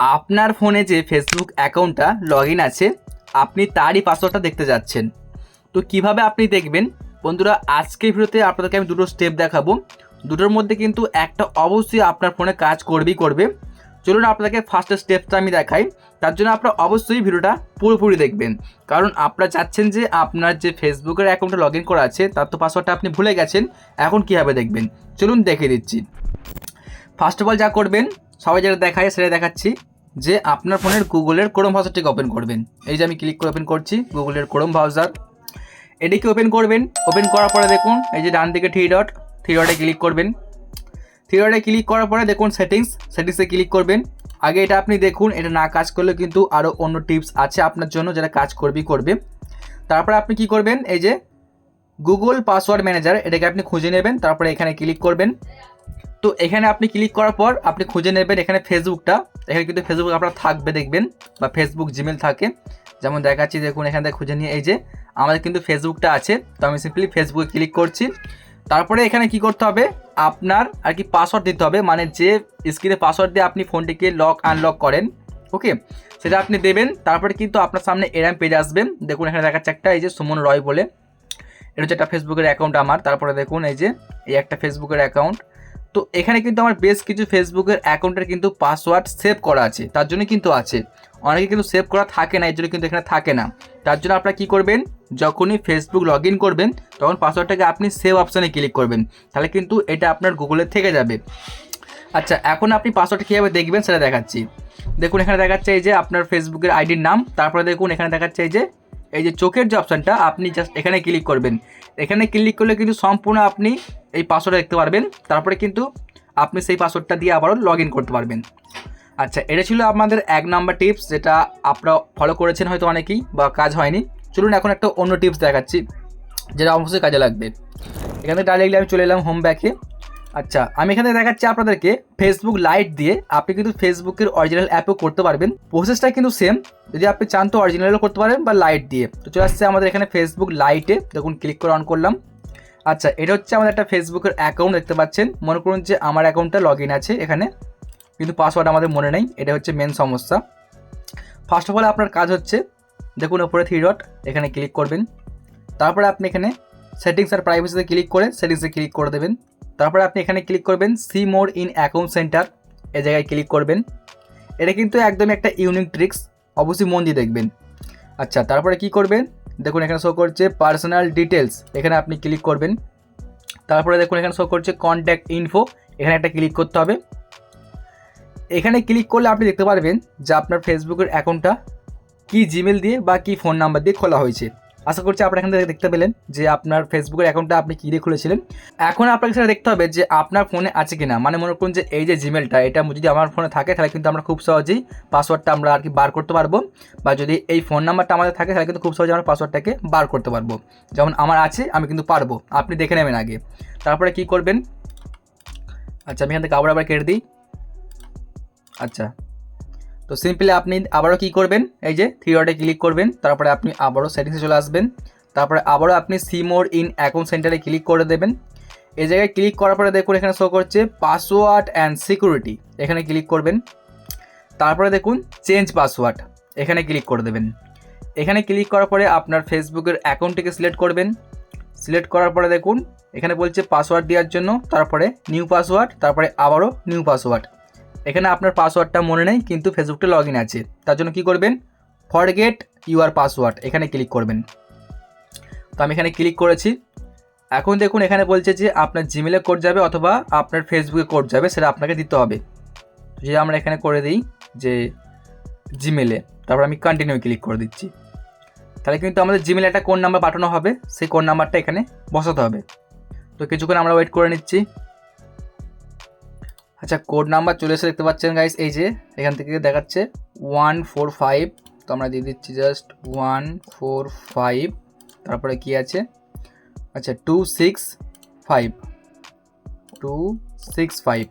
আপনার ফোনে যে ফেসবুক অ্যাকাউন্টটা লগ আছে, আপনি তারই পাসওয়ার্ডটা দেখতে যাচ্ছেন। তো কীভাবে আপনি দেখবেন? বন্ধুরা, আজকের ভিডিওতে আপনাদেরকে আমি দুটো স্টেপ দেখাবো। দুটোর মধ্যে কিন্তু একটা অবশ্যই আপনার ফোনে কাজ করবেই করবে। চলুন আপনাদেরকে ফার্স্ট স্টেপটা আমি দেখাই। তার জন্য আপনারা অবশ্যই ভিডিওটা পুরোপুরি দেখবেন। কারণ আপনারা চাচ্ছেন যে আপনার যে ফেসবুকের অ্যাকাউন্টে লগ ইন করা আছে, তার তো পাসওয়ার্ডটা আপনি ভুলে গেছেন। এখন কীভাবে দেখবেন? চলুন দেখে দিচ্ছি ফার্স্ট অফ অল যা করবেন, সবাই যেটা দেখায় সেটা দেখাচ্ছি। যে আপনার ফোনের গুগলের ক্রোম ব্রাউজারটিকে ওপেন করবেন। এই যে আমি ক্লিক করে ওপেন করছি, গুগলের ক্রোম ব্রাউজার এটিকে ওপেন করবেন। ওপেন করার পরে দেখুন, এই যে ডান দিকে থ্রি ডট থ্রি ডটে ক্লিক করবেন। থ্রি ডটে ক্লিক করার পরে দেখুন সেটিংস সেটিংসে ক্লিক করবেন। আগে এটা আপনি দেখুন, এটা না কাজ করলে কিন্তু আরও অন্য টিপস আছে আপনার জন্য যেটা কাজ করবেই করবে। তারপরে আপনি কি করবেন, এই যে গুগল পাসওয়ার্ড ম্যানেজার এটাকে আপনি খুঁজে নেবেন, তারপরে এখানে ক্লিক করবেন। তো এখানে আপনি ক্লিক করার পর আপনি খুঁজে নেবেন এখানে ফেসবুকটা এখানে কিন্তু ফেসবুক আপনার থাকবে দেখবেন বা ফেসবুক জিমেল থাকে। যেমন দেখাচ্ছি, দেখুন, এখান থেকে খুঁজে নিয়ে এই যে আমাদের কিন্তু ফেসবুকটা আছে। তো আমি সিম্পলি ফেসবুকে ক্লিক করছি। তারপরে এখানে কি করতে হবে? আপনার আর কি পাসওয়ার্ড দিতে হবে। মানে যে স্ক্রিনে পাসওয়ার্ড দিয়ে আপনি ফোনটিকে লক আনলক করেন। ওকে সেটা আপনি দেবেন। তারপরে কিন্তু আপনার সামনে এরাম পেজ আসবেন দেখুন, এখানে দেখাচ্ছে একটা এই যে সুমন রয় বলে। এটা হচ্ছে একটা ফেসবুকের অ্যাকাউন্ট আমার। তারপরে দেখুন, এই যে এই একটা ফেসবুকের অ্যাকাউন্ট তো এখানে কিন্তু আমার বেশ কিছু ফেসবুকের অ্যাকাউন্টের কিন্তু পাসওয়ার্ড সেভ করা আছে, তার জন্য কিন্তু আছে। অনেকে কিন্তু সেভ করা থাকে না এর জন্য কিন্তু এখানে থাকে না। তার জন্য আপনারা কী করবেন? যখনই ফেসবুক লগ ইন করবেন, তখন পাসওয়ার্ডটাকে আপনি সেভ অপশানে ক্লিক করবেন, তাহলে কিন্তু এটা আপনার গুগলে থেকে যাবে। আচ্ছা এখন আপনি পাসওয়ার্ডটা কীভাবে দেখবেন সেটা দেখাচ্ছি। দেখুন, এখানে দেখাচ্ছে এই যে আপনার ফেসবুকের আইডির নাম, তারপরে দেখুন, এখানে দেখাচ্ছে এই যে এই যে চোখের যে অপশানটা, আপনি জাস্ট এখানে ক্লিক করবেন। এখানে ক্লিক করলে কিন্তু সম্পূর্ণ আপনি এই পাসওয়ার্ড দেখতে পারবেন। তারপরে কিন্তু আপনি সেই পাসওয়ার্ডটা দিয়ে আবারও লগ করতে পারবেন। আচ্ছা এটা ছিল আমাদের এক নাম্বার টিপস যেটা আপনারা ফলো করেছেন হয়তো অনেকেই বা কাজ হয়নি। চলুন এখন একটা অন্য টিপস দেখাচ্ছি, যেটা অবশ্যই কাজে লাগবে। এখান ডাইরেক্টলি আমি চলে এলাম হোম ব্যাকে আচ্ছা আমি এখানে দেখাচ্ছি আপনাদেরকে ফেসবুক লাইট দিয়ে আপনি কিন্তু ফেসবুকের অরিজিনাল অ্যাপও করতে পারবেন। প্রসেসটা কিন্তু সেম যদি আপনি চান তো অরিজিনালও করতে পারেন বা লাইট দিয়ে। তো চলে আসছে আমাদের এখানে ফেসবুক লাইটে দেখুন ক্লিক করে অন করলাম। আচ্ছা এটা হচ্ছে আমাদের একটা ফেসবুকের অ্যাকাউন্ট দেখতে পাচ্ছেন। মনে করুন যে আমার অ্যাকাউন্টটা লগ ইন আছে এখানে, কিন্তু পাসওয়ার্ড আমাদের মনে নেই, এটা হচ্ছে মেন সমস্যা। ফার্স্ট অফ অল আপনার কাজ হচ্ছে, দেখুন ওপরে থ্রি ডট এখানে ক্লিক করবেন। তারপরে আপনি এখানে সেটিংস আর প্রাইভেসিতে ক্লিক করে সেটিংসে ক্লিক করে দেবেন। তারপরে আপনি এখানে ক্লিক করবেন see more in account center এ জায়গায় ক্লিক করবেন। এটা কিন্তু একদমই একটা ইউনিক ট্রিক্স অবশ্যই মন দিয়ে দেখবেন। আচ্ছা তারপরে কি করবেন? দেখুন, এখানে শো করছে পার্সোনাল ডিটেলস এখানে আপনি ক্লিক করবেন। তারপরে দেখুন, এখানে শো করছে কন্ট্যাক্ট ইনফো এখানে একটা ক্লিক করতে হবে। এখানে ক্লিক করলে আপনি দেখতে পারবেন যে আপনার ফেসবুকের অ্যাকাউন্টটা কী জিমেল দিয়ে বা কী ফোন নাম্বার দিয়ে খোলা হয়েছে। আশা করছি আপনারা এখান থেকে দেখতে পেলেন যে আপনার ফেসবুকের অ্যাকাউন্টটা আপনি কী দিয়ে খুলেছিলেন। এখন আপনাকে সেটা দেখতে হবে যে আপনার ফোনে আছে কি না মানে মনে করুন যে এই যে জিমেলটা এটা যদি আমার ফোনে থাকে, তাহলে কিন্তু আমরা খুব সহজেই পাসওয়ার্ডটা আমরা আর কি বার করতে পারব। বা যদি এই ফোন নাম্বারটা আমাদের থাকে, তাহলে কিন্তু খুব সহজে আমরা পাসওয়ার্ডটাকে বার করতে পারব। যেমন আমার আছে, আমি কিন্তু পারব। আপনি দেখে নেবেন আগে। তারপরে কি করবেন? আচ্ছা আমি এখান থেকে আবার আবার কেটে দিই। আচ্ছা। তো সিম্পলি আপনি আবারও কি করবেন? এই যে থ্রি ডটে ক্লিক করবেন, তারপরে আপনি আবারও সেটিংসে চলে আসবেন, তারপরে আবারও আপনি সি মোর ইন অ্যাকাউন্ট সেন্টারে ক্লিক করে দেবেন। এই জায়গায় ক্লিক করার পরে দেখুন এখানে শো করছে পাসওয়ার্ড অ্যান্ড সিকিউরিটি এখানে ক্লিক করবেন। তারপরে দেখুন চেঞ্জ পাসওয়ার্ড এখানে ক্লিক করে দেবেন। এখানে ক্লিক করার পরে আপনার ফেসবুকের অ্যাকাউন্টটিকে সিলেক্ট করবেন। সিলেক্ট করার পরে দেখুন, এখানে বলছে পাসওয়ার্ড দেওয়ার জন্য, তারপরে নিউ পাসওয়ার্ড তারপরে আবারও নিউ পাসওয়ার্ড এখানে আপনার পাসওয়ার্ডটা মনে নেই, কিন্তু ফেসবুকটা লগ ইন আছে। তার জন্য কী করবেন? ফরগেট ইউর পাসওয়ার্ড এখানে ক্লিক করবেন। তো আমি এখানে ক্লিক করেছি। এখন দেখুন, এখানে বলছে যে আপনার জিমেলে কোড যাবে অথবা আপনার ফেসবুকে কোড যাবে, সেটা আপনাকে দিতে হবে। যদি আমরা এখানে করে দিই যে জিমেলে তারপর আমি কন্টিনিউ ক্লিক করে দিচ্ছি। তাহলে কিন্তু আমাদের জিমেলে একটা কোন নাম্বার পাঠানো হবে, সেই কোন নাম্বারটা এখানে বসাতে হবে। তো কিছুক্ষণ আমরা ওয়েট করে নিচ্ছি। আচ্ছা কোড নাম্বার চলে এসে দেখতে পাচ্ছেন গাইস এই যে, এখান থেকে দেখাচ্ছে ওয়ান ফোর ফাইভ তো আমরা দিয়ে দিচ্ছি জাস্ট ওয়ান ফোর ফাইভ তারপরে কি আছে? আচ্ছা two six five two six five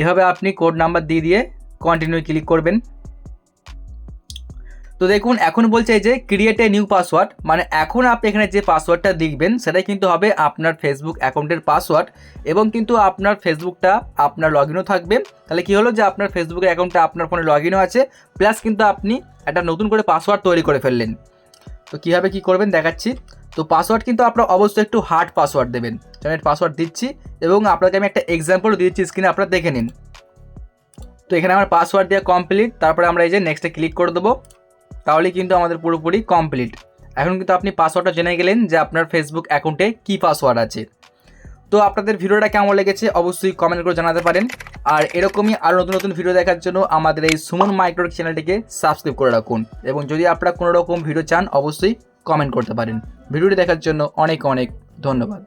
এভাবে আপনি কোড নাম্বার দিয়ে দিয়ে কন্টিনিউ ক্লিক করবেন। তো দেখুন, এখন বলছে যে ক্রিয়েট এ নিউ পাসওয়ার্ড মানে এখন আপনি এখানে যে পাসওয়ার্ডটা লিখবেন সেটাই কিন্তু হবে আপনার ফেসবুক অ্যাকাউন্টের পাসওয়ার্ড এবং কিন্তু আপনার ফেসবুকটা আপনার লগ ইনও থাকবে। তাহলে কী হলো যে আপনার ফেসবুকের অ্যাকাউন্টটা আপনার ফোনে লগ ইনও আছে প্লাস কিন্তু আপনি একটা নতুন করে পাসওয়ার্ড তৈরি করে ফেললেন। তো কীভাবে কী করবেন দেখাচ্ছি। তো পাসওয়ার্ড কিন্তু আপনার অবশ্যই একটু হার্ড পাসওয়ার্ড দেবেন। আমি পাসওয়ার্ড দিচ্ছি এবং আপনাকে আমি একটা এক্সাম্পল দিচ্ছি স্ক্রিনে আপনারা দেখে নিন। তো এখানে আমার পাসওয়ার্ড দেওয়া কমপ্লিট তারপরে আমরা এই যে নেক্সটে ক্লিক করে দেবো। তাহলে কিন্তু আমাদের পুরোপুরি কমপ্লিট এখন কিন্তু আপনি পাসওয়ার্ডটা জেনে গেলেন যে আপনার ফেসবুক অ্যাকাউন্টে কী পাসওয়ার্ড আছে। তো আপনাদের ভিডিওটা কেমন লেগেছে অবশ্যই কমেন্ট করে জানাতে পারেন। আর এরকমই আরও নতুন নতুন ভিডিও দেখার জন্য আমাদের এই সুমন মাইক্রোটেক চ্যানেলটিকে সাবস্ক্রাইব করে রাখুন। এবং যদি আপনারা কোনো রকম ভিডিও চান, অবশ্যই কমেন্ট করতে পারেন। ভিডিওটি দেখার জন্য অনেক অনেক ধন্যবাদ।